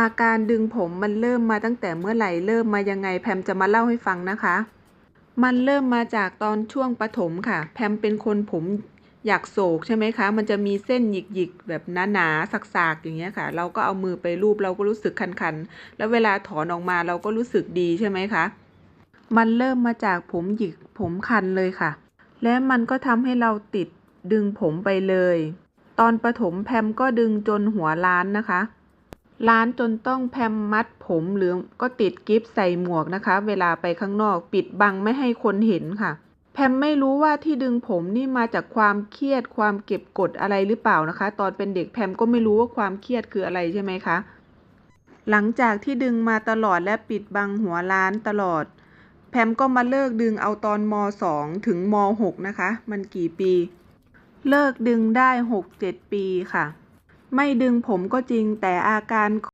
อาการดึงผมมันเริ่มมาตั้งแต่เมื่อไหร่เริ่มมายังไงแพมจะมาเล่าให้ฟังนะคะ มันเริ่มมาจากตอนช่วงประถมค่ะ แพมเป็นคนผมอยากโศกใช่ไหมคะ มันจะมีเส้นหยิกๆแบบหนาๆสักๆอย่างเงี้ยค่ะ เราก็เอามือไปรูปเราก็รู้สึกคันๆ แล้วเวลาถอนออกมาเราก็รู้สึกดีใช่ไหมคะ มันเริ่มมาจากผมหยิกผมคันเลยค่ะ และมันก็ทำให้เราติดดึงผมไปเลย ตอนประถมแพมก็ดึงจนหัวล้านนะคะ ล้านจนต้องแพมมัดผมหรือก็ติดกิฟต์ใส่หมวกนะคะ เวลาไปข้างนอกปิดบังไม่ให้คนเห็นค่ะ แพมไม่รู้ว่าที่ดึงผมนี่มาจากความเครียดความเก็บกดอะไรหรือเปล่านะคะ ตอนเป็นเด็กแพมก็ไม่รู้ว่าความเครียดคืออะไรใช่ไหมคะ หลังจากที่ดึงมาตลอดและปิดบังหัวล้านตลอด แพมก็มาเลิกดึงเอาตอนม 2 ถึงม 6 นะคะ มันกี่ปี เลิกดึงได้ 6-7 ปีค่ะ ไม่ดึงผมก็จริงแต่อาการ